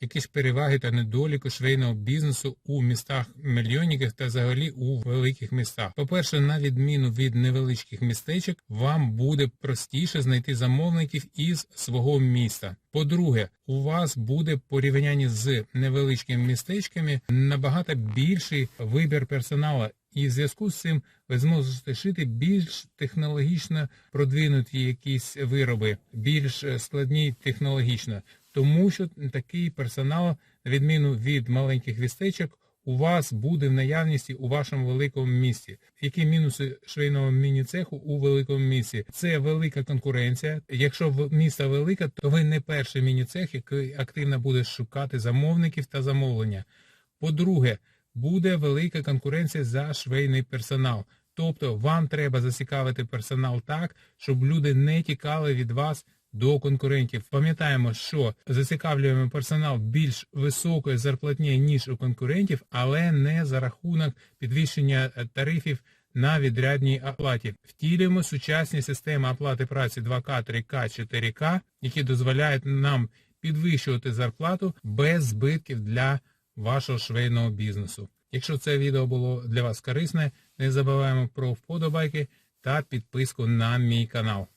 Які ж переваги та недоліки швейного бізнесу у містах мільйонниках та взагалі у великих містах? По-перше, на відміну від невеличких містечок, вам буде простіше знайти замовників із свого міста. По-друге, у вас буде порівнянні з невеличкими містечками набагато більший вибір персоналу. І в зв'язку з цим ви зможете шити більш технологічно продвинуті якісь вироби, більш складні технологічно, тому що такий персонал, на відміну від маленьких містечок, у вас буде в наявності у вашому великому місті. Які мінуси швейного міні-цеху у великому місті? Це велика конкуренція. Якщо місто велике, то ви не перший міні-цех, який активно буде шукати замовників та замовлення. По-друге, буде велика конкуренція за швейний персонал. Тобто вам треба зацікавити персонал так, щоб люди не тікали від вас до конкурентів. Пам'ятаємо, що зацікавлюємо персонал більш високої зарплатні, ніж у конкурентів, але не за рахунок підвищення е, тарифів на відрядній оплаті. Втілюємо сучасні системи оплати праці 2К, 3К, 4К, які дозволяють нам підвищувати зарплату без збитків для вашого швейного бізнесу. Якщо це відео було для вас корисне, не забуваємо про вподобайки та підписку на мій канал.